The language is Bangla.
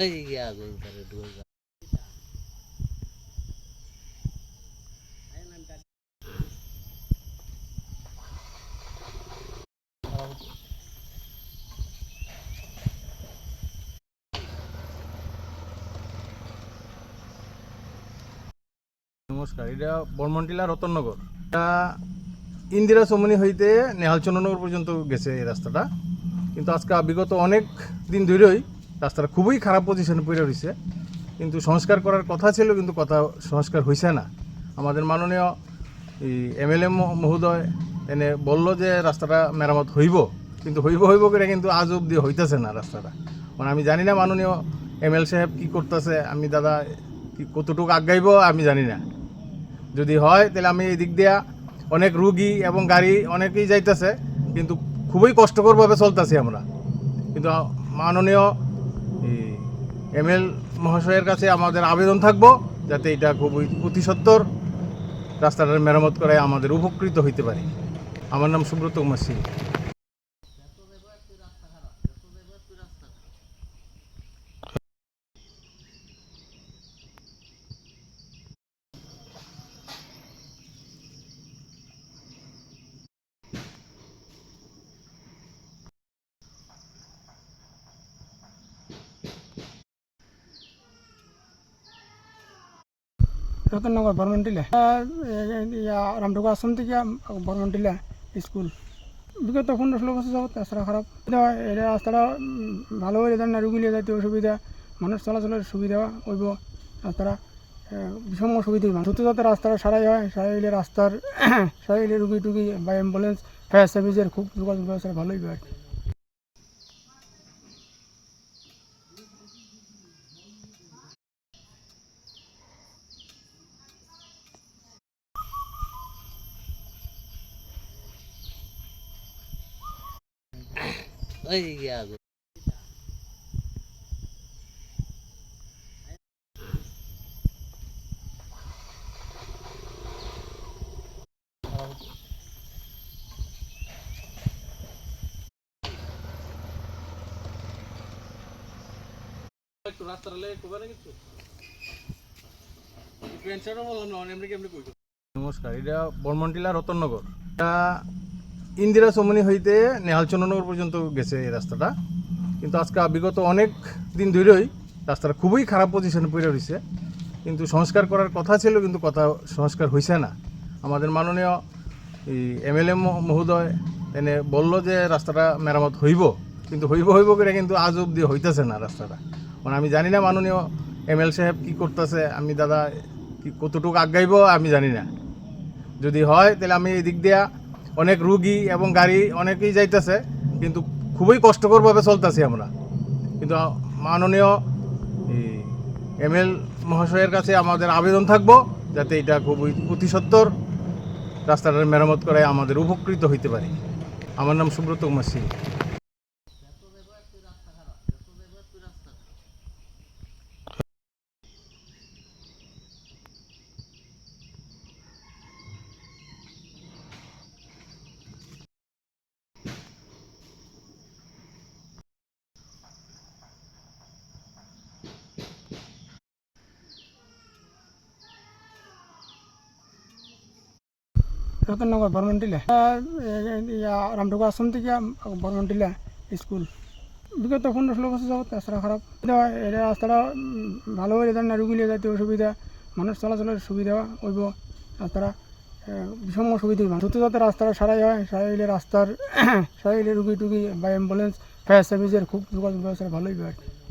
ওই গিয়া আগুন করে ঢুকে নমস্কার, এটা বর্মনটিলা রতননগর। এটা ইন্দিরা চমনি হইতে নেহাল চন্দ্রনগর পর্যন্ত গেছে এই রাস্তাটা। কিন্তু আজকে বিগত অনেক দিন ধরেই রাস্তাটা খুবই খারাপ পজিশনে পড়ে রয়েছে। কিন্তু সংস্কার করার কথা ছিল, কিন্তু কথা সংস্কার হয়েছে না। আমাদের মাননীয় এই এমএলএ মহোদয় এনে বলল যে রাস্তাটা মেরামত হইব। কিন্তু হইব হইব করে কিন্তু আজ অবধি হইতেছে না রাস্তাটা। মানে আমি জানি না মাননীয় এমএল সাহেব কী করতেছে, আমি দাদা কি কতটুকু আগাইব আমি জানি না। যদি হয়, তাহলে আমি এই দিক দিয়া অনেক রুগী এবং গাড়ি অনেকেই যাইতেছে, কিন্তু খুবই কষ্টকরভাবে চলতেছি আমরা। কিন্তু মাননীয় এমএল মহাশয়ের কাছে আমাদের আবেদন থাকব যাতে এটা খুবই অতি সত্তর রাস্তাটার মেরামত করায় আমাদের উপকৃত হইতে পারে। আমার নাম সুব্রত কুমার সিং। রতননগর বর্মন্টিলা রামটুকু আশ্রম থেকে বর্মন্টিলা স্কুল। বিগত পনেরো ষোলো বছর যাবত রাস্তাটা খারাপ। এটা রাস্তাটা ভালো হয়ে যায় না রুগী যাইতে অসুবিধা, মানুষ চলাচলের সুবিধা হইব। রাস্তাটা বিষম সুবিধা হইব। দ্রুত যাতে রাস্তাটা সারাই হয়, সারাই হইলে রাস্তার, সারাই হইলে রুগী টুগী বা অ্যাম্বুলেন্স ফায়ার সার্ভিসের খুব যোগাযোগ ব্যবস্থা ভালো হইবে আর কি। ওই গিয়া আগুন নমস্কার এটা বর্মনটিলা রতননগর। এটা ইন্দিরা চমনি হইতে নেহাল চন্দ্রনগর পর্যন্ত গেছে এই রাস্তাটা। কিন্তু আজকে বিগত অনেক দিন ধরেই রাস্তাটা খুবই খারাপ পজিশনে পড়ে রয়েছে কিন্তু সংস্কার করার কথা ছিল, কিন্তু কথা সংস্কার হয়েছে না। আমাদের মাননীয় এই এমএলএ মহোদয় এনে বলল যে রাস্তাটা মেরামত হইব। কিন্তু হইব হইব করে কিন্তু আজ অবধি হইতেছে না রাস্তাটা। মানে আমি জানি না মাননীয় এমএল সাহেব কী করতেছে, আমি দাদা কি কতটুকু আগাইব আমি জানি না। যদি হয়, তাহলে আমি এই দিক দিয়া অনেক রুগী এবং গাড়ি অনেকেই যাইতেছে, কিন্তু খুবই কষ্টকরভাবে চলতেছি আমরা। কিন্তু মাননীয় এম এল মহাশয়ের কাছে আমাদের আবেদন থাকব, যাতে এটা খুবই অতি সত্তর রাস্তাটার মেরামত করে আমাদের উপকৃত হইতে পারে। আমার নাম সুব্রত কুমার সিং। রতননগর বর্মন্টিলা রামটুকু আশ্রম থেকে বর্মন্টিলা স্কুল। বিগত পনেরো ষোলো বছর যাবত রাস্তাটা খারাপ এটা রাস্তাটা ভালো হয়ে যায় না রুগী নিয়ে যাইতে অসুবিধা মানুষ চলাচলের সুবিধা হইব রাস্তাটা বিষম সুবিধা হইব দ্রুত যাতে রাস্তাটা সারাই হয় সারাই হইলে রাস্তার সারাই হইলে রুগী টুগী বা অ্যাম্বুলেন্স ফায়ার সার্ভিসের খুব যোগাযোগ ব্যবস্থা ভালো হইবে আর কি